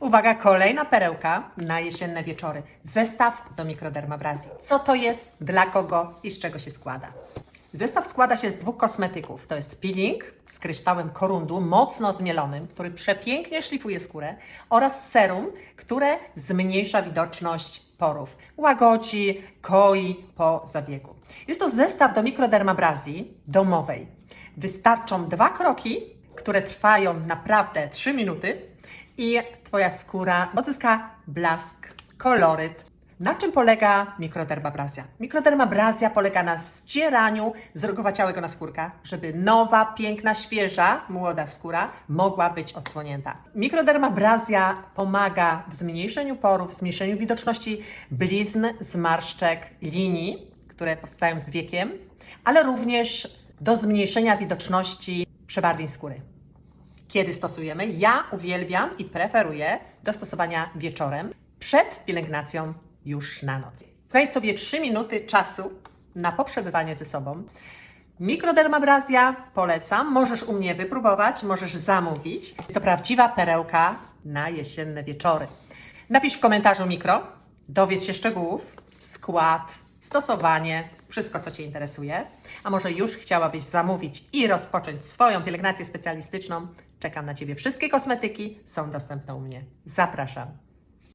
Uwaga, kolejna perełka na jesienne wieczory. Zestaw do mikrodermabrazji. Co to jest, dla kogo i z czego się składa? Zestaw składa się z dwóch kosmetyków. To jest peeling z kryształem korundu, mocno zmielonym, który przepięknie szlifuje skórę oraz serum, które zmniejsza widoczność porów. Łagodzi, koi po zabiegu. Jest to zestaw do mikrodermabrazji domowej. Wystarczą dwa kroki, które trwają naprawdę 3 minuty i Twoja skóra odzyska blask, koloryt, na czym polega mikrodermabrazja? Mikrodermabrazja polega na ścieraniu zrogowaciałego naskórka, żeby nowa, piękna, świeża, młoda skóra mogła być odsłonięta. Mikrodermabrazja pomaga w zmniejszeniu porów, w zmniejszeniu widoczności blizn, zmarszczek, linii, które powstają z wiekiem, ale również do zmniejszenia widoczności przebarwień skóry kiedy stosujemy. Ja uwielbiam i preferuję do stosowania wieczorem, przed pielęgnacją już na noc. Znajdź sobie 3 minuty czasu na poprzebywanie ze sobą. Mikrodermabrazja polecam, możesz u mnie wypróbować, możesz zamówić. Jest to prawdziwa perełka na jesienne wieczory. Napisz w komentarzu mikro, dowiedz się szczegółów, skład, stosowanie, wszystko co Cię interesuje. A może już chciałabyś zamówić i rozpocząć swoją pielęgnację specjalistyczną? Czekam na Ciebie. Wszystkie kosmetyki są dostępne u mnie. Zapraszam.